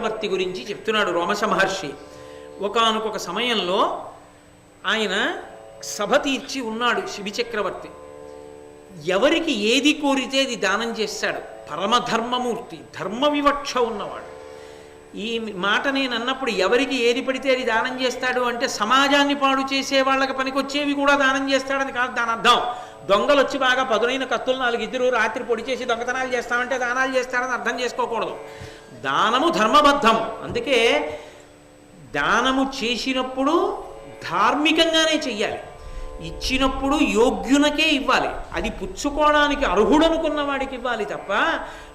చక్రవర్తి గురించి చెప్తున్నాడు రోమశ మహర్షి. ఒకనొక సమయంలో ఆయన సభ తీర్చి ఉన్నాడు శిబి చక్రవర్తి. ఎవరికి ఏది కోరితే అది దానం చేస్తాడు. పరమధర్మమూర్తి ధర్మ వివక్ష ఉన్నవాడు. ఈ మాట నేను అన్నప్పుడు ఎవరికి ఏది పడితే అది దానం చేస్తాడు అంటే సమాజాన్ని పాడు చేసే వాళ్ళకి పనికొచ్చేవి కూడా దానం చేస్తాడని కాదు దాని అర్థం దొంగలు వచ్చి బాగా పదునైన కత్తులు నాలుగు ఇద్దరు రాత్రి పొడి చేసి దొంగతనాలు చేస్తామంటే దానాలు చేస్తారని అర్థం చేసుకోకూడదు. దానము ధర్మబద్ధం. అందుకే దానము చేసినప్పుడు ధార్మికంగానే చెయ్యాలి. ఇచ్చినప్పుడు యోగ్యునకే ఇవ్వాలి. అది పుచ్చుకోవడానికి అర్హుడనుకున్న వాడికి ఇవ్వాలి తప్ప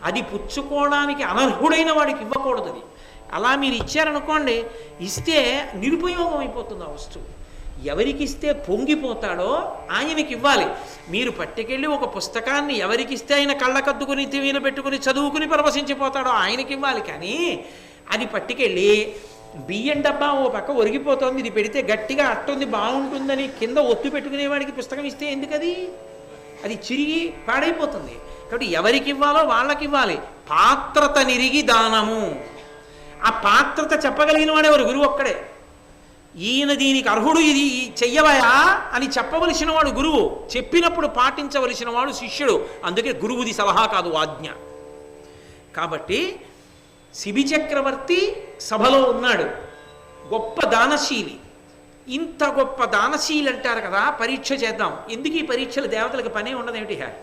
అది పుచ్చుకోవడానికి అనర్హుడైన వాడికి ఇవ్వకూడదు అది. అలా మీరు ఇచ్చారనుకోండి ఇస్తే నిరుపయోగం అయిపోతుంది ఆ వస్తువు. ఎవరికిస్తే పొంగిపోతాడో ఆయనకి ఇవ్వాలి. మీరు పట్టుకెళ్ళి ఒక పుస్తకాన్ని ఎవరికిస్తే ఆయన కళ్ళకద్దుకుని తివీన పెట్టుకుని చదువుకుని పరవశించిపోతాడో ఆయనకి ఇవ్వాలి. కానీ అది పట్టుకెళ్ళి బియ్యం డబ్బా ఓ పక్క ఒరిగిపోతుంది. ఇది పెడితే గట్టిగా అట్టుంది బాగుంటుందని కింద ఒత్తు పెట్టుకునేవాడికి పుస్తకం ఇస్తే ఎందుకది? అది చిరిగి పాడైపోతుంది. కాబట్టి ఎవరికి ఇవ్వాలో వాళ్ళకి ఇవ్వాలి. పాత్రత నిరిగి దానము. ఆ పాత్రత చెప్పగలిగిన వాడెవరు? గురువు ఒక్కడే. ఈయన దీనికి అర్హుడు ఇది చెయ్యవయా అని చెప్పవలసిన వాడు గురువు. చెప్పినప్పుడు పాటించవలసిన వాడు శిష్యుడు. అందుకే గురువుది సలహా కాదు ఆజ్ఞ. కాబట్టి శిబి చక్రవర్తి సభలో ఉన్నాడు. గొప్ప దానశీలి. ఇంత గొప్ప దానశీలి అంటారు కదా పరీక్ష చేద్దాం. ఎందుకు ఈ పరీక్షలు దేవతలకు పనే ఉండదేమిటి? హే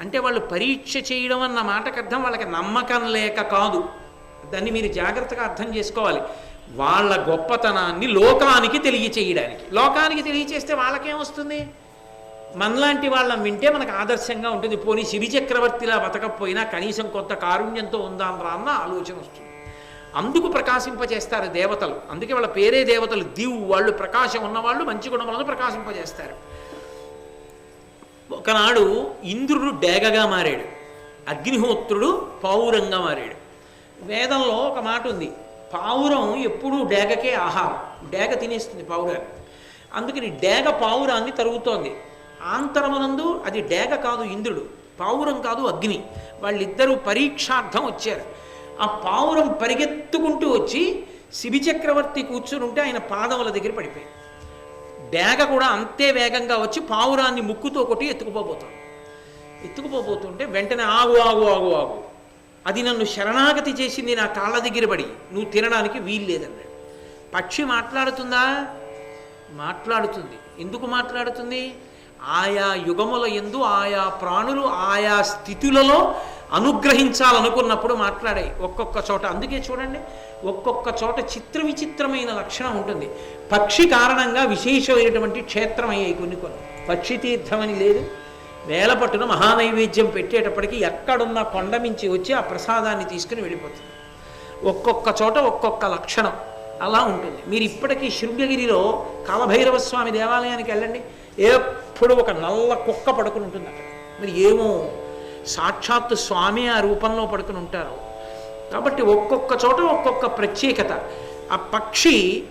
అంటే వాళ్ళు పరీక్ష చేయడం అన్న మాటకు అర్థం వాళ్ళకి నమ్మకం లేక కాదు. దాన్ని మీరు జాగ్రత్తగా అర్థం చేసుకోవాలి. వాళ్ళ గొప్పతనాన్ని లోకానికి తెలియచేయడానికి. లోకానికి తెలియచేస్తే వాళ్ళకేమొస్తుంది మనలాంటి వాళ్ళం వింటే మనకు ఆదర్శంగా ఉంటుంది. పోనీ శివి చక్రవర్తిలా బతకపోయినా కనీసం కొంత కారుణ్యంతో ఉందాం రా అన్న ఆలోచన వస్తుంది. అందుకు ప్రకాశింపజేస్తారు దేవతలు. అందుకే వాళ్ళ పేరే దేవతలు. దీవు వాళ్ళు ప్రకాశం ఉన్నవాళ్ళు మంచి గుణములను ప్రకాశింపజేస్తారు. ఒకనాడు ఇంద్రుడు డేగగా మారాడు. అగ్నిహోత్రుడు పౌరంగా మారాడు. వేదంలో ఒక మాట ఉంది. పావురం ఎప్పుడూ డేగకే ఆహారం. డేగ తినేస్తుంది పావురాన్ని అందుకని డేగ పావురాన్ని తరుగుతోంది. ఆంతరమునందు అది డేగ కాదు ఇంద్రుడు పావురం కాదు అగ్ని. వాళ్ళిద్దరూ పరీక్షార్థం వచ్చారు. ఆ పావురం పరిగెత్తుకుంటూ వచ్చి శిబి చక్రవర్తి కూర్చుని ఉంటే ఆయన పాదముల దగ్గర పడిపోయింది డేగ కూడా అంతే వేగంగా వచ్చి పావురాన్ని ముక్కుతో కొట్టి ఎత్తుకుపోబోతాం ఎత్తుకుపోబోతుంటే వెంటనే ఆగు ఆగు ఆగు ఆగు. అది నన్ను శరణాగతి చేసింది నా కాళ్ళ దగ్గర పడి. నువ్వు తినడానికి వీలు లేదన్నాడు. పక్షి మాట్లాడుతుందా? మాట్లాడుతుంది. ఎందుకు మాట్లాడుతుంది? ఆయా యుగముల ఎందు ఆయా ప్రాణులు ఆయా స్థితులలో అనుగ్రహించాలనుకున్నప్పుడు మాట్లాడాయి ఒక్కొక్క చోట. అందుకే చూడండి ఒక్కొక్క చోట చిత్ర విచిత్రమైన లక్షణం ఉంటుంది. పక్షి కారణంగా విశేషమైనటువంటి క్షేత్రమయ్యాయి కొన్ని కొన్ని. పక్షి తీర్థమని లేదు. వేల పట్టున మహానైవేద్యం పెట్టేటప్పటికి ఎక్కడున్న కొండ మించి వచ్చి ఆ ప్రసాదాన్ని తీసుకుని వెళ్ళిపోతుంది. ఒక్కొక్క చోట ఒక్కొక్క లక్షణం అలా ఉంటుంది. మీరు ఇప్పటికీ శృంగగిరిలో కాలభైరవ స్వామి దేవాలయానికి వెళ్ళండి. ఎప్పుడు ఒక నల్ల కుక్క పడుకుని ఉంటుంది అక్కడ. మరి ఏమో సాక్షాత్తు స్వామి ఆ రూపంలో పడుకుని ఉంటారు. కాబట్టి ఒక్కొక్క చోట ఒక్కొక్క ప్రత్యేకత. ఆ పక్షి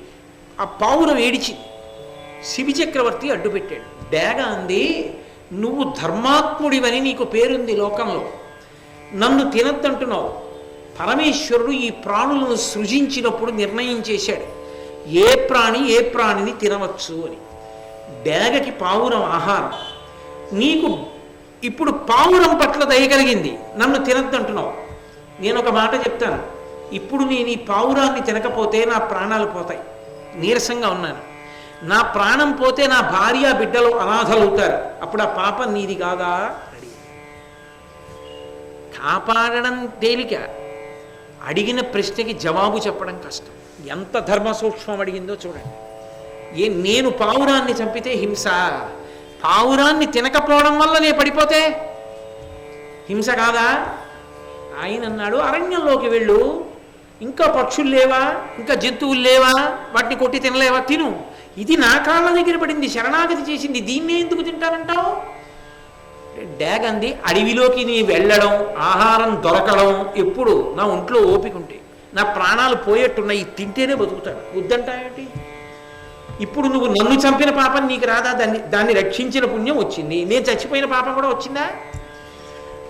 ఆ పావును వేడిచి శివి చక్రవర్తి అడ్డుపెట్టాడు. డేగ అంది నువ్వు ధర్మాత్ముడివని నీకు పేరుంది లోకంలో. నన్ను తినద్దంటున్నావు. పరమేశ్వరుడు ఈ ప్రాణులను సృజించినప్పుడు నిర్ణయం చేశాడు. ఏ ప్రాణి ఏ ప్రాణిని తినవచ్చు అని. డేగకి పావురం ఆహారం. నీకు ఇప్పుడు పావురం పట్ల దయగలిగింది నన్ను తినద్దంటున్నావు. నేను ఒక మాట చెప్తాను. ఇప్పుడు నేను ఈ పావురాన్ని తినకపోతే నా ప్రాణాలు పోతాయి. నీరసంగా ఉన్నాను. నా ప్రాణం పోతే నా భార్య బిడ్డలు అనాథలవుతారు. అప్పుడు ఆ పాపం నీది కాదా? కాపాడడం తేలిక. అడిగిన ప్రశ్నకి జవాబు చెప్పడం కష్టం. ఎంత ధర్మ సూక్ష్మం అడిగిందో చూడండి. ఏ నేను పావురాన్ని చంపితే హింస? పావురాన్ని తినకపోవడం వల్ల నే పడిపోతే హింస కాదా? ఆయన అన్నాడు అరణ్యంలోకి వెళ్ళు. ఇంకా పక్షులు లేవా? ఇంకా జంతువులు లేవా? వాటిని కొట్టి తినలేవా? తిను. ఇది నా కాళ్ళ దగ్గర పడింది శరణాగతి చేసింది దీన్నే ఎందుకు తింటానంటావు డ్యాగ్ అంది అడవిలోకి నీ వెళ్ళడం ఆహారం దొరకడం ఎప్పుడు? నా ఒంట్లో ఓపిక ఉంటే. నా ప్రాణాలు పోయేట్టున్నాయి తింటేనే బతుకుతాడు వద్దంటావేంటి ఇప్పుడు నువ్వు నన్ను చంపిన పాపం నీకు రాదా? దాన్ని దాన్ని రక్షించిన పుణ్యం వచ్చింది. నేను చచ్చిపోయిన పాపం కూడా వచ్చిందా?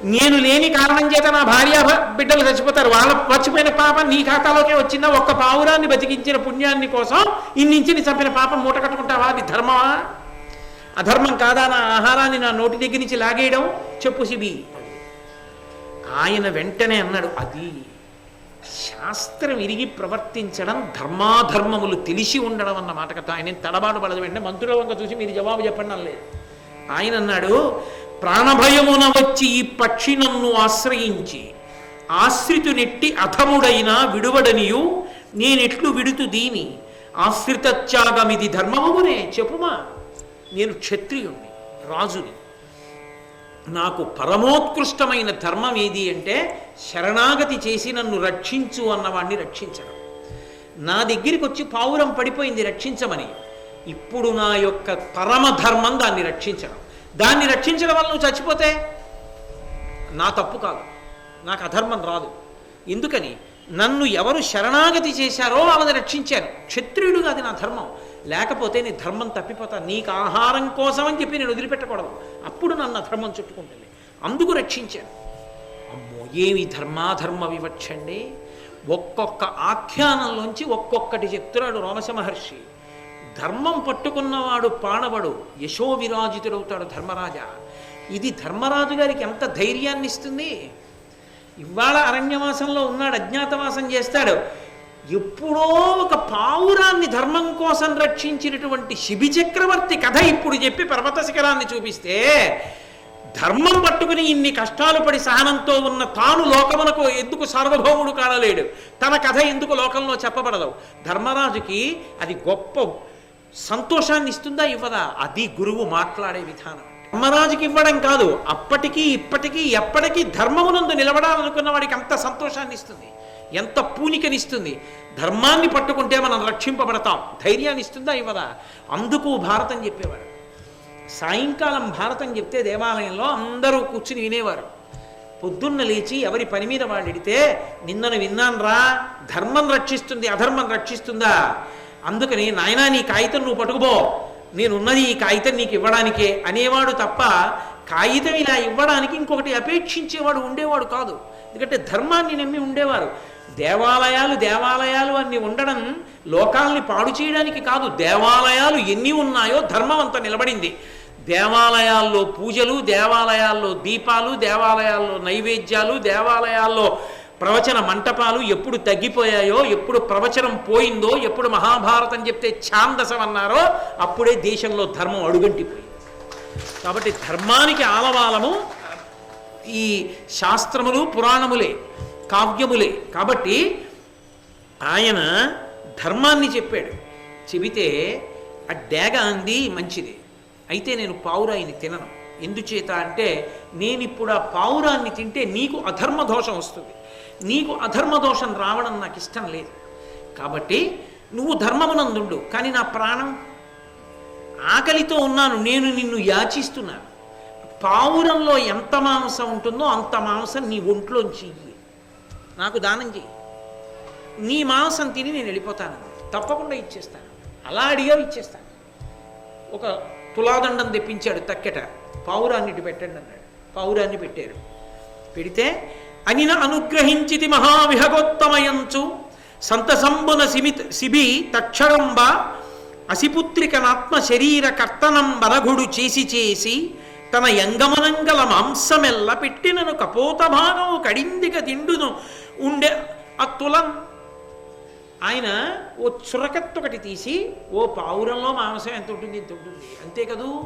నేను లేని కారణం చేత నా భార్య బిడ్డలు చచ్చిపోతారు. వాళ్ళ చచ్చిపోయిన పాపం నీ ఖాతాలోకే వచ్చిందా? ఒక్క పావురాన్ని బతికించిన పుణ్యాన్ని కోసం ఇన్నించిని చంపిన పాపం మూట కట్టుకుంటావా? అది ధర్మమా? అధర్మం కాదా? నా ఆహారాన్ని నా నోటి దగ్గర నుంచి లాగేయడం చెప్పు శిబి ఆయన వెంటనే అన్నాడు అది శాస్త్రం ఇరిగి ప్రవర్తించడం ధర్మాధర్మములు తెలిసి ఉండడం అన్న మాట కదా ఆయన తడబాటు పడదు. వెంటనే మంత్రుల వంక చూసి మీరు జవాబు చెప్పండి లేదు ఆయన అన్నాడు ప్రాణభయమున వచ్చి ఈ పక్షి నన్ను ఆశ్రయించి ఆశ్రితునెట్టి అధముడైన విడువడనియు నేనెట్లు విడుతు దీని. ఆశ్రితత్యాగమిది ధర్మమునే చెప్పుమా. నేను క్షత్రియుణ్ణి రాజుని. నాకు పరమోత్కృష్టమైన ధర్మం ఏది అంటే శరణాగతి చేసి నన్ను రక్షించు అన్నవాణ్ణి రక్షించడం. నా దగ్గరికి వచ్చి పావురం పడిపోయింది రక్షించమని. ఇప్పుడు నా యొక్క పరమ ధర్మం దాన్ని రక్షించడం. దాన్ని రక్షించడం వల్ల నువ్వు చచ్చిపోతే నా తప్పు కాదు. నాకు అధర్మం రాదు. ఎందుకని? నన్ను ఎవరు శరణాగతి చేశారో వాళ్ళని రక్షించాను. క్షత్రియుడుగా అది నా ధర్మం. లేకపోతే నీ ధర్మం తప్పిపోతా. నీకు ఆహారం కోసం అని చెప్పి నేను వదిలిపెట్టకూడదు. అప్పుడు నన్ను ధర్మం చుట్టుకుంటుంది. అందుకు రక్షించాను. అమ్మో ఏమి ధర్మాధర్మ వివక్షండి? ఒక్కొక్క ఆఖ్యానంలోంచి ఒక్కొక్కటి చెప్తున్నాడు రోమశ మహర్షి. ధర్మం పట్టుకున్నవాడు పాణవడు యశో విరాజితుడవుతాడు ధర్మరాజా. ఇది ధర్మరాజు గారికి ఎంత ధైర్యాన్ని ఇస్తుంది ఇవాళ అరణ్యవాసంలో ఉన్నాడు అజ్ఞాతవాసం చేస్తాడు. ఎప్పుడో ఒక పావురాన్ని ధర్మం కోసం రక్షించినటువంటి శిబి చక్రవర్తి కథ ఇప్పుడు చెప్పి పర్వత శిఖరాన్ని చూపిస్తే ధర్మం పట్టుకుని ఇన్ని కష్టాలు పడి సహనంతో ఉన్న తాను లోకమునకు ఎందుకు సార్వభౌముడు కానలేడు తన కథ ఎందుకు లోకంలో చెప్పబడదు? ధర్మరాజుకి అది గొప్ప సంతోషాన్ని ఇస్తుందా ఇవ్వదా? అది గురువు మాట్లాడే విధానం. ధర్మరాజుకి ఇవ్వడం కాదు అప్పటికీ ఇప్పటికీ ఎప్పటికీ ధర్మమునందు నిలబడాలనుకున్న వాడికి అంత సంతోషాన్ని ఇస్తుంది ఎంత పూనికనిస్తుంది. ధర్మాన్ని పట్టుకుంటే మనం రక్షింపబడతాం. ధైర్యాన్ని ఇస్తుందా ఇవ్వదా? అందుకు భారతం చెప్పేవారు. సాయంకాలం భారతం చెప్తే దేవాలయంలో అందరూ కూర్చుని వినేవారు. పొద్దున్న లేచి ఎవరి పని మీద వాళ్ళు ఎడితే నిన్నను విన్నాన్రా? ధర్మం రక్షిస్తుంది అధర్మం రక్షిస్తుందా? అందుకని నాయనా నీ కాగితం నువ్వు పట్టుకుపో. నేనున్నది ఈ కాగితం నీకు ఇవ్వడానికే అనేవాడు తప్ప కాగితం ఇలా ఇవ్వడానికి ఇంకొకటి అపేక్షించేవాడు ఉండేవాడు కాదు. ఎందుకంటే ధర్మాన్ని నమ్మి ఉండేవారు. దేవాలయాలు దేవాలయాలు అన్ని ఉండడం లోకాల్ని పాడు చేయడానికి కాదు. దేవాలయాలు ఎన్ని ఉన్నాయో ధర్మం అంత నిలబడింది. దేవాలయాల్లో పూజలు దేవాలయాల్లో దీపాలు దేవాలయాల్లో నైవేద్యాలు దేవాలయాల్లో ప్రవచన మంటపాలు ఎప్పుడు తగ్గిపోయాయో ఎప్పుడు ప్రవచనం పోయిందో ఎప్పుడు మహాభారతం చెప్తే ఛాందసం అన్నారో అప్పుడే దేశంలో ధర్మం అడుగంటిపోయింది. కాబట్టి ధర్మానికి ఆలవాలము ఈ శాస్త్రములు పురాణములే కావ్యములే. కాబట్టి ఆయన ధర్మాన్ని చెప్పాడు. చెబితే ఆ డేగ అంది మంచిది. అయితే నేను పావురాయిని తినను. ఎందుచేత అంటే నేను ఇప్పుడు ఆ పావురాన్ని తింటే నీకు అధర్మ దోషం వస్తుంది. నీకు అధర్మ దోషం రావడం నాకు ఇష్టం లేదు. కాబట్టి నువ్వు ధర్మమునందుండు కానీ నా ప్రాణం ఆకలితో ఉన్నాను నేను నిన్ను యాచిస్తున్నాను. పావురంలో ఎంత మాంసం ఉంటుందో అంత మాంసం నీ ఒంట్లోంచి నాకు దానం చెయ్యి. నీ మాంసం తిని నేను వెళ్ళిపోతాను. తప్పకుండా ఇచ్చేస్తాను. అలా అడిగావు ఇచ్చేస్తాను. ఒక తులాదండం తెప్పించాడు తక్కెట. పావురాన్ని పెట్టండి అన్నాడు. పావురాన్ని పెట్టారు. పెడితే అనిన అనుగ్రహించితి మహావిహగోత్తమయంచు. సంతసంబున సిమి సిబి తక్షరంబ అసిపుత్రికనాత్మ శరీర కర్తనం బలగుడు చేసి చేసి తన యంగమనంగల మాంసమెల్ల పెట్టినను కపోత భాగము కడిందిక తిండును ఉండే అత్తులం. ఆయన ఓ చురకత్తొకటి తీసి ఓ పావురంలో మాంసం ఎంత ఉంటుంది ఇంత ఉంటుంది అంతే కదూ?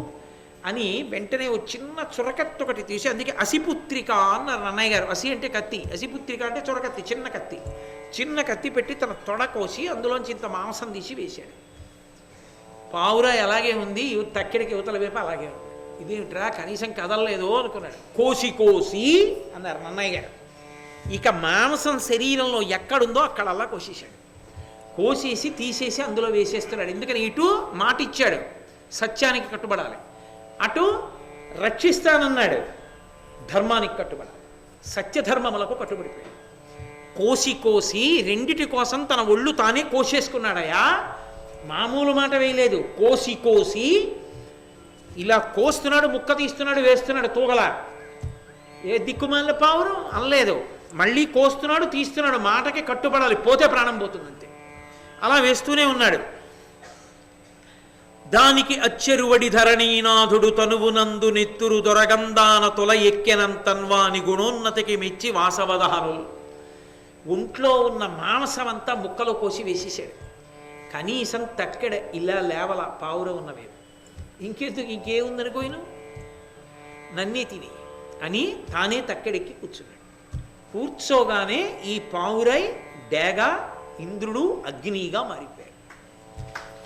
అని వెంటనే ఓ చిన్న చురకత్తొకటి తీసి అందుకే అసిపుత్రిక అన్నారు అన్నయ్య గారు. అసి అంటే కత్తి. అసిపుత్రిక అంటే చురకత్తి చిన్న కత్తి. చిన్న కత్తి పెట్టి తన తొడ కోసి అందులోంచి ఇంత మాంసం తీసి వేశాడు. పావుర ఎలాగే ఉంది? తక్కిడికి యువతల వైపు అలాగే ఉంది. ఇదేమిట్రా కనీసం కదలలేదు అనుకున్నాడు. కోసి కోసి అన్నారు నన్నయ్య గారు. ఇక మాంసం శరీరంలో ఎక్కడుందో అక్కడ అలా కోసేశాడు. కోసేసి తీసేసి అందులో వేసేస్తున్నాడు. ఎందుకని? ఇటు మాట ఇచ్చాడు సత్యానికి కట్టుబడాలి. అటు రక్షిస్తానన్నాడు. ధర్మానికి కట్టుబడి సత్యధర్మములకు కట్టుబడిపోయాడు. కోసి కోసి రెండిటి కోసం తన ఒళ్ళు తానే కోసేసుకున్నాడయా మామూలు మాట వేయలేదు. కోసి కోసి ఇలా కోస్తున్నాడు ముక్క తీస్తున్నాడు వేస్తున్నాడు తూగల. ఏ దిక్కుమాల పావురం? అనలేదు. మళ్ళీ కోస్తున్నాడు తీస్తున్నాడు మాటకి కట్టుబడాలి పోతే ప్రాణం పోతుందంతే. అలా వేస్తూనే ఉన్నాడు. దానికి అచ్చెరువడి ధరణీనాథుడు తనువునందు నెత్తురు దొరగందాన తొల ఎక్కెనంతన్వాని గుణోన్నతికి మెచ్చి వాసవదహనులు. ఒంట్లో ఉన్న మాంసమంతా ముక్కలు కోసి వేసేసాడు కనీసం తక్కెడ ఇలా లేవల పావుర ఉన్నవి ఇంకెందుకు ఇంకేముందనుకోయిను? నన్నే తిని అని తానే తక్కెడెక్కి కూర్చున్నాడు. కూర్చోగానే ఈ పావురై డేగ ఇంద్రుడు అగ్నిగా మారిపోయాడు.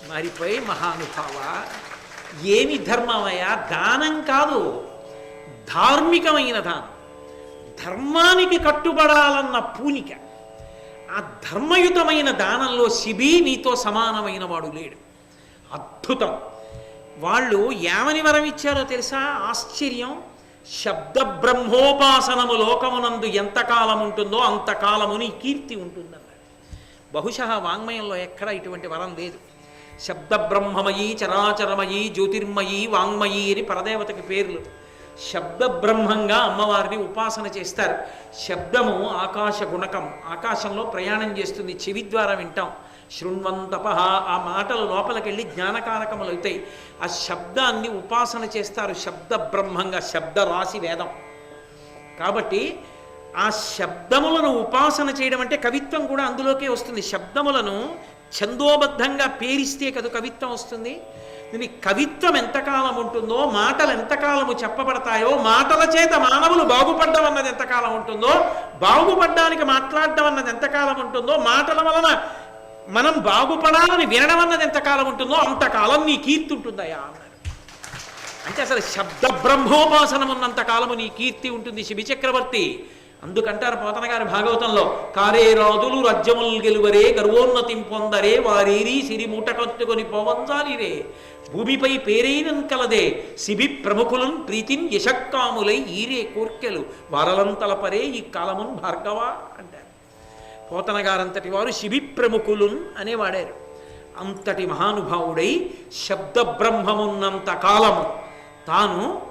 మారిపోయి మహానుభావ. ఏమి ధర్మమయ్యా? దానం కాదు. ధార్మికమైన దానం. ధర్మానికి కట్టుబడాలన్న పూనిక. ఆ ధర్మయుతమైన దానంలో శిబి నీతో సమానమైన వాడు లేడు. అద్భుతం. వాళ్ళు ఏమని వరం ఇచ్చారో తెలుసా? ఆశ్చర్యం. శబ్ద బ్రహ్మోపాసనము లోకమునందు ఎంతకాలం ఉంటుందో అంతకాలము నీ కీర్తి ఉంటుందన్నాడు. బహుశా వాంగ్మయంలో ఎక్కడ ఇటువంటి వరం లేదు. శబ్ద చరాచరమయీ చరాచరమయి జ్యోతిర్మయి అని పరదేవతకి పేర్లు. శబ్ద బ్రహ్మంగా అమ్మవారిని ఉపాసన చేస్తారు. శబ్దము ఆకాశ గుణకం. ఆకాశంలో ప్రయాణం చేస్తుంది. చెవి ద్వారా వింటాం. శృణ్వంతప ఆ మాటలు లోపలికెళ్ళి జ్ఞానకారకములు అవుతాయి. ఆ శబ్దాన్ని ఉపాసన చేస్తారు. శబ్ద బ్రహ్మంగా శబ్ద రాశి వేదం. కాబట్టి ఆ శబ్దములను ఉపాసన చేయడం అంటే కవిత్వం కూడా అందులోకే వస్తుంది. శబ్దములను ఛందోబద్ధంగా పేరిస్తే కదా కవిత్వం వస్తుంది? దీని కవిత్వం ఎంతకాలం ఉంటుందో మాటలు ఎంతకాలము చెప్పబడతాయో మాటల చేత మానవులు బాగుపడ్డం అన్నది ఎంతకాలం ఉంటుందో బాగుపడ్డానికి మాట్లాడడం అన్నది ఎంతకాలం ఉంటుందో మాటల వలన మనం బాగుపడాలని వినడం అన్నది ఎంతకాలం ఉంటుందో అంతకాలం నీ కీర్తి ఉంటుందయా అన్నాడు. అంటే అసలు శబ్ద బ్రహ్మోపాసనం ఉన్నంతకాలము నీ కీర్తి ఉంటుంది శిబి చక్రవర్తి అందుకంటారు పోతన గారి భాగవతంలో కారే రాజులు రాజ్యములు గెలువరే గర్వోన్నతిం పొందరే వారేరి సిరి మూట కట్టుకొని పోవంజాలిరే. భూమిపై పేరైనం కలదే శిబి ప్రముఖులం ప్రీతిని యశక్కాములై ఈరే కోర్కెలు. వారలంతలపరే ఈ కాలమున్ భార్గవ అంటారు. పోతన గారంతటి వారు శిబి ప్రముఖులున్ అనే వాడారు అంతటి మహానుభావుడై శబ్ద బ్రహ్మమున్నంత కాలము తాను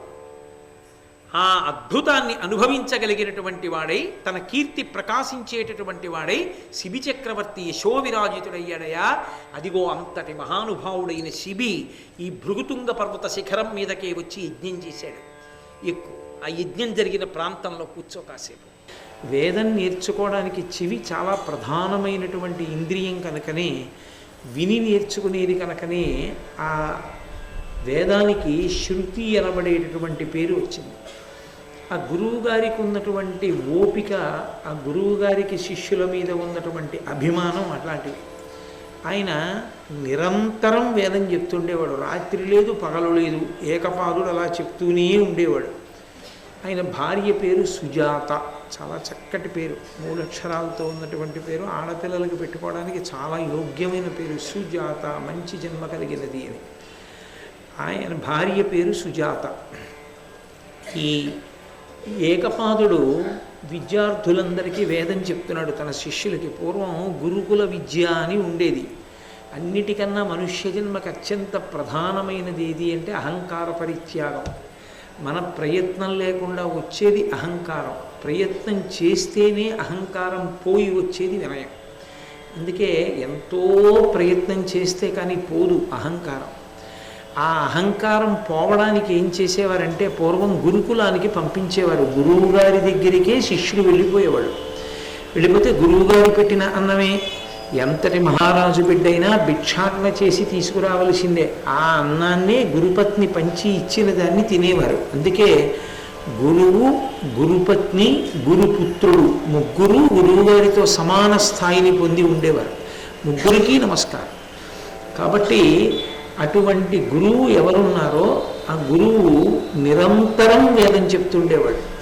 ఆ అద్భుతాన్ని అనుభవించగలిగినటువంటి వాడై తన కీర్తి ప్రకాశించేటటువంటి వాడై శిబి చక్రవర్తి యశోవిరాజితుడయ్యాడయా అదిగో అంతటి మహానుభావుడైన శిబి ఈ భృగుతుంగ పర్వత శిఖరం మీదకే వచ్చి యజ్ఞం చేశాడు. ఎక్కువ ఆ యజ్ఞం జరిగిన ప్రాంతంలో కూర్చో కాసేపు. వేదం నేర్చుకోవడానికి చెవి చాలా ప్రధానమైనటువంటి ఇంద్రియం కనుకనే విని నేర్చుకునేది కనుకనే ఆ వేదానికి శృతి అనబడేటటువంటి పేరు వచ్చింది. ఆ గురువు గారికి ఉన్నటువంటి ఓపిక ఆ గురువు గారికి శిష్యుల మీద ఉన్నటువంటి అభిమానం అట్లాంటివి. ఆయన నిరంతరం వేదం చెప్తుండేవాడు. రాత్రి లేదు పగలు లేదు ఏకపాదుడు అలా చెప్తూనే ఉండేవాడు. ఆయన భార్య పేరు సుజాత. చాలా చక్కటి పేరు. మూడు అక్షరాలతో ఉన్నటువంటి పేరు. ఆడపిల్లలకు పెట్టుకోవడానికి చాలా యోగ్యమైన పేరు సుజాత. మంచి జన్మ కలిగినది అని ఆయన భార్య పేరు సుజాత. ఈ ఏకపాదుడు విద్యార్థులందరికీ వేదం చెప్తున్నాడు. తన శిష్యులకి పూర్వం గురుకుల విద్య అని ఉండేది. అన్నిటికన్నా మనుష్య జన్మకు అత్యంత ప్రధానమైనది ఏది అంటే అహంకార పరిత్యాగం. మన ప్రయత్నం లేకుండా వచ్చేది అహంకారం. ప్రయత్నం చేస్తేనే అహంకారం పోయి వచ్చేది వినయం. అందుకే ఎంతో ప్రయత్నం చేస్తే కానీ పోదు అహంకారం. ఆ అహంకారం పోవడానికి ఏం చేసేవారంటే పూర్వం గురుకులానికి పంపించేవారు. గురువు గారి దగ్గరికే శిష్యుడు వెళ్ళిపోయేవాడు వెళ్ళిపోతే గురువుగారు పెట్టిన అన్నమే ఎంతటి మహారాజు బిడ్డైనా భిక్షాటన చేసి తీసుకురావలసిందే. ఆ అన్నాన్నే గురుపత్ని పంచి ఇచ్చిన దాన్ని తినేవారు. అందుకే గురువు గురుపత్ని గురుపుత్రుడు ముగ్గురు గురువుగారితో సమాన స్థాయిని పొంది ఉండేవారు. ముగ్గురికి నమస్కారం. కాబట్టి అటువంటి గురువు ఎవరున్నారో ఆ గురువు నిరంతరం వేదం చెప్తుండేవాడు.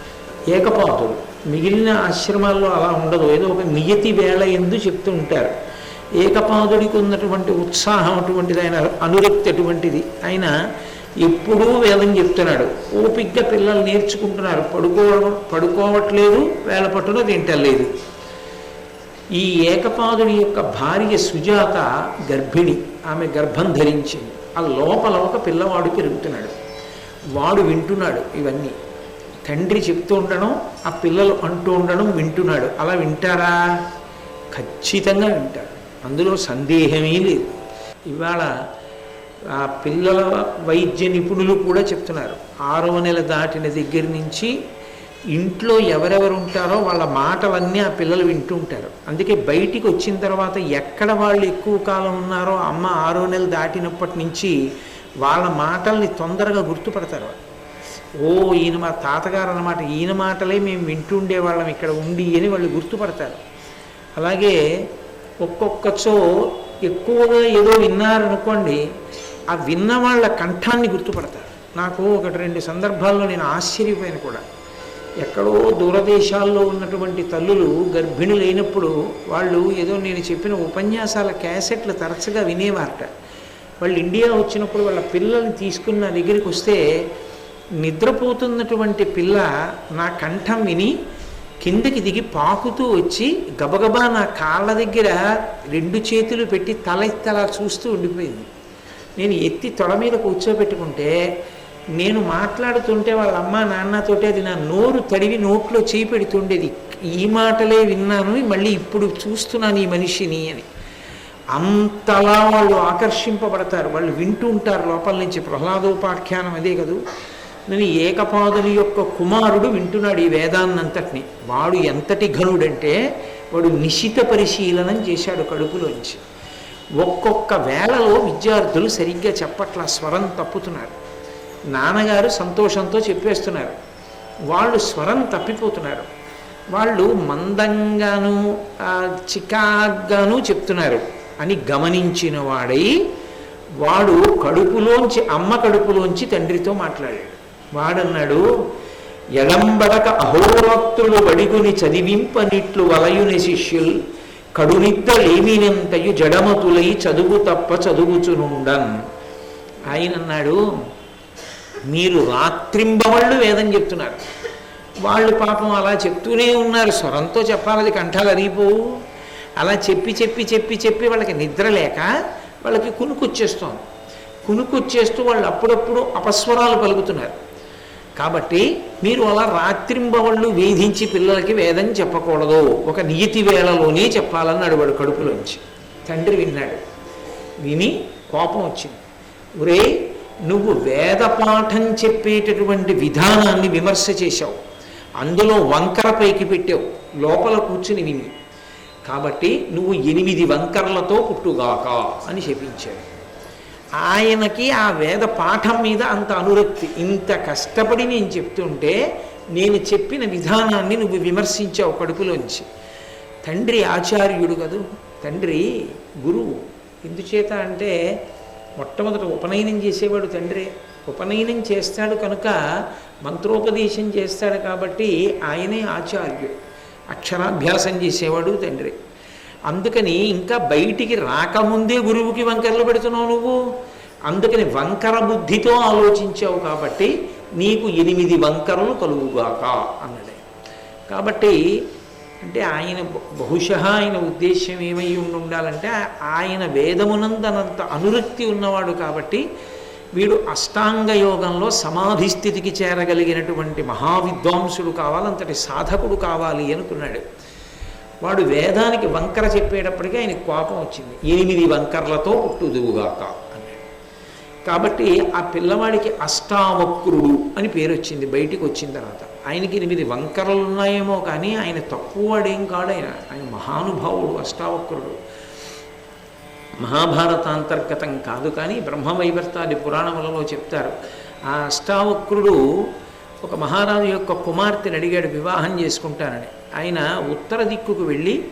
ఏకపాతుడు మిగిలిన ఆశ్రమాల్లో అలా ఉండదు. ఏదో ఒక నియతి వేళ ఎందు చెప్తూ ఉంటారు. ఏకపాదుడికి ఉన్నటువంటి ఉత్సాహం అటువంటిది ఆయన అనురక్తి అటువంటిది. ఆయన ఎప్పుడూ వేదం చెప్తున్నాడు. ఓపిగ్గా పిల్లలు నేర్చుకుంటున్నారు. పడుకోవడం పడుకోవట్లేదు వేళ పట్టున తింటలేదు. ఈ ఏకపాదుడి యొక్క భార్య సుజాత గర్భిణి. ఆమె గర్భం ధరించింది. ఆ లోపల ఒక పిల్లవాడు పెరుగుతున్నాడు వాడు వింటున్నాడు ఇవన్నీ. తండ్రి చెప్తూ ఉండడం ఆ పిల్లలు అంటూ ఉండడం వింటున్నాడు. అలా వింటారా? ఖచ్చితంగా వింటారు అందులో సందేహమే లేదు. ఇవాళ ఆ పిల్లల వైద్య నిపుణులు కూడా చెప్తున్నారు. ఆరవ నెల దాటిన దగ్గర నుంచి ఇంట్లో ఎవరెవరు ఉంటారో వాళ్ళ మాటలన్నీ ఆ పిల్లలు వింటూ ఉంటారు. అందుకే బయటికి వచ్చిన తర్వాత ఎక్కడ వాళ్ళు ఎక్కువ కాలం ఉన్నారో అమ్మ ఆరో నెలలు దాటినప్పటి నుంచి వాళ్ళ మాటల్ని తొందరగా గుర్తుపడతారు ఓ ఈయన మా తాతగారు అన్నమాట ఈయన మాటలే మేము వింటుండే వాళ్ళం ఇక్కడ ఉండి అని వాళ్ళు గుర్తుపడతారు. అలాగే ఒక్కొక్కచో ఎక్కువగా ఏదో విన్నారనుకోండి ఆ విన్న వాళ్ళ కంఠాన్ని గుర్తుపడతారు. నాకు ఒకటి రెండు సందర్భాల్లో నేను ఆశ్చర్యపోయాను కూడా. ఎక్కడో దూరదేశాల్లో ఉన్నటువంటి తల్లులు గర్భిణి లేనప్పుడు వాళ్ళు ఏదో నేను చెప్పిన ఉపన్యాసాల క్యాసెట్లు తరచుగా వినేవారట. వాళ్ళు ఇండియా వచ్చినప్పుడు వాళ్ళ పిల్లల్ని తీసుకున్న నా దగ్గరికి వస్తే నిద్రపోతున్నటువంటి పిల్ల నా కంఠం విని కిందకి దిగి పాకుతూ వచ్చి గబగబా నా కాళ్ళ దగ్గర రెండు చేతులు పెట్టి తల తల చూస్తూ ఉండిపోయింది. నేను ఎత్తి తొడ మీద కూర్చోబెట్టుకుంటే నేను మాట్లాడుతుంటే వాళ్ళ అమ్మ నాన్నతోటే అది నా నోరు తడివి నోట్లో చేయి పెడుతుండేది ఈ మాటలే విన్నాను మళ్ళీ ఇప్పుడు చూస్తున్నాను ఈ మనిషిని అని. అంతలా వాళ్ళు ఆకర్షింపబడతారు వాళ్ళు వింటూ ఉంటారు లోపల నుంచి ప్రహ్లాదోపాఖ్యానం అదే కదూ. నేను ఏకపాదుని యొక్క కుమారుడు వింటున్నాడు ఈ వేదాన్నంతటిని. వాడు ఎంతటి ఘనుడంటే వాడు నిశిత పరిశీలనం చేశాడు కడుపులోంచి. ఒక్కొక్క వేళలో విద్యార్థులు సరిగ్గా చెప్పట్ల స్వరం తప్పుతున్నారు. నాన్నగారు సంతోషంతో చెప్పేస్తున్నారు. వాళ్ళు స్వరం తప్పిపోతున్నారు. వాళ్ళు మందంగాను చికాగ్గాను చెప్తున్నారు. అని గమనించిన వాడై వాడు కడుపులోంచి అమ్మ కడుపులోంచి తండ్రితో మాట్లాడాడు. వాడన్నాడు ఎడంబడక అహోరాత్రులు వడిగుని చదివింపనిట్లు వలయుని శిష్యుల్ కడునిద్దలేమినంతయు జడమతులై చదువు తప్ప చదువుచునుండన్. ఆయన అన్నాడు మీరు రాత్రింబవళ్ళు వేదం చెప్తున్నారు. వాళ్ళు పాపం అలా చెప్తూనే ఉన్నారు. స్వరంతో చెప్పాలి కంఠాలు అరిగిపోవు. అలా చెప్పి చెప్పి చెప్పి చెప్పి వాళ్ళకి నిద్ర లేక వాళ్ళకి కునుకొచ్చేస్తోంది. కునుకొచ్చేస్తూ వాళ్ళు అప్పుడప్పుడు అపస్వరాలు పలుకుతున్నారు. కాబట్టి మీరు అలా రాత్రింబవళ్ళు వేధించి పిల్లలకి వేదం చెప్పకూడదు. ఒక నియతి వేళలోనే చెప్పాలని వాడు కడుపులోంచి. తండ్రి విన్నాడు. విని కోపం వచ్చింది. ఒరే నువ్వు వేద పాఠం చెప్పేటటువంటి విధానాన్ని విమర్శ చేశావు. అందులో వంకర పైకి పెట్టావు. లోపల కూర్చుని విని. కాబట్టి నువ్వు ఎనిమిది వంకరలతో పుట్టుగాక అని చెప్పించాడు. ఆయనకి ఆ వేద పాఠం మీద అంత అనురక్తి. ఇంత కష్టపడి నేను చెప్తుంటే నేను చెప్పిన విధానాన్ని నువ్వు విమర్శించావు కడుపులోంచి. తండ్రి ఆచార్యుడు కదూ. తండ్రి గురువు ఎందుచేత అంటే మొట్టమొదట ఉపనయనం చేసేవాడు తండ్రి. ఉపనయనం చేస్తాడు కనుక మంత్రోపదేశం చేస్తాడు కాబట్టి ఆయనే ఆచార్యుడు. అక్షరాభ్యాసం చేసేవాడు తండ్రి. అందుకని ఇంకా బయటికి రాకముందే గురువుకి వంకరలు పెడుతున్నావు నువ్వు? అందుకని వంకర బుద్ధితో ఆలోచించావు కాబట్టి నీకు ఎనిమిది వంకరలు కలుగుగాక అన్నాడు. కాబట్టి అంటే ఆయన బహుశ ఆయన ఉద్దేశ్యం ఏమై ఉండి ఉండాలంటే ఆయన వేదమునందనంత అనురక్తి ఉన్నవాడు కాబట్టి వీడు అష్టాంగ యోగంలో సమాధి స్థితికి చేరగలిగినటువంటి మహావిద్వాంసుడు కావాలి అంతటి సాధకుడు కావాలి అనుకున్నాడు. వాడు వేదానికి వంకర చెప్పేటప్పటికీ ఆయనకు కోపం వచ్చింది. ఎనిమిది వంకర్లతో పుట్టుదువుగాక అన్నాడు. కాబట్టి ఆ పిల్లవాడికి అష్టావక్రుడు అని పేరు వచ్చింది బయటికి వచ్చిన తర్వాత. ఆయనకి ఎనిమిది వంకరలు ఉన్నాయేమో కానీ ఆయన తక్కువ వాడేం కాడు ఆయన. ఆయన మహానుభావుడు అష్టావక్రుడు. మహాభారతాంతర్గతం కాదు కానీ బ్రహ్మవైవర్తాది పురాణములలో చెప్తారు. ఆ అష్టావక్రుడు ఒక మహారాజు యొక్క కుమార్తెని అడిగాడు వివాహం చేసుకుంటానని. ఆయన ఉత్తర దిక్కుకు వెళ్ళి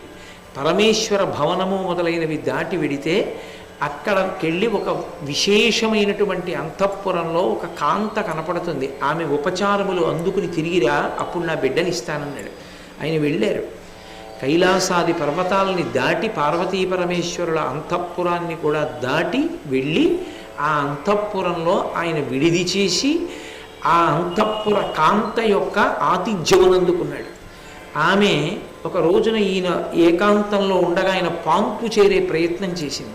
పరమేశ్వర భవనము మొదలైనవి దాటి విడితే అక్కడికెళ్ళి ఒక విశేషమైనటువంటి అంతఃపురంలో ఒక కాంత కనపడుతుంది. ఆమె ఉపచారములు అందుకుని తిరిగిరా అప్పుడు నా బిడ్డని ఇస్తానన్నాడు ఆయన వెళ్ళారు. కైలాసాది పర్వతాలని దాటి పార్వతీ పరమేశ్వరుల అంతఃపురాన్ని కూడా దాటి వెళ్ళి ఆ అంతఃపురంలో ఆయన విడిది చేసి ఆ అంతఃపుర కాంత యొక్క ఆతిథ్యమునందుకున్నాడు ఆమె ఒక రోజున ఈయన ఏకాంతంలో ఉండగా ఆయన పాంపు చేరే ప్రయత్నం చేసింది.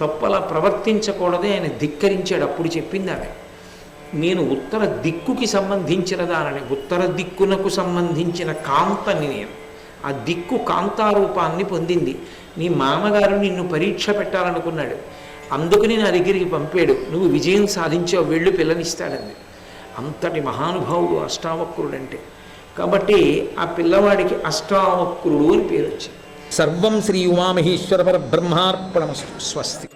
తప్పలా ప్రవర్తించకూడదే ఆయన ధిక్కరించాడు. అప్పుడు చెప్పింది ఆమె నేను ఉత్తర దిక్కుకి సంబంధించిన దానిని ఉత్తర దిక్కునకు సంబంధించిన కాంతని నేను. ఆ దిక్కు కాంతారూపాన్ని పొందింది. నీ మామగారు నిన్ను పరీక్ష పెట్టాలనుకున్నాడు. అందుకని నా దగ్గరికి పంపాడు. నువ్వు విజయం సాధించావు. వెళ్ళు పిల్లనిస్తాడంది అంతటి మహానుభావుడు అష్టావక్రుడంటే. కాబట్టి ఆ పిల్లవాడికి అష్టావక్రుడు అని పేరు వచ్చింది సర్వం శ్రీ ఉమామహేశ్వర పరబ్రహ్మార్పణమస్తు. స్వస్తి.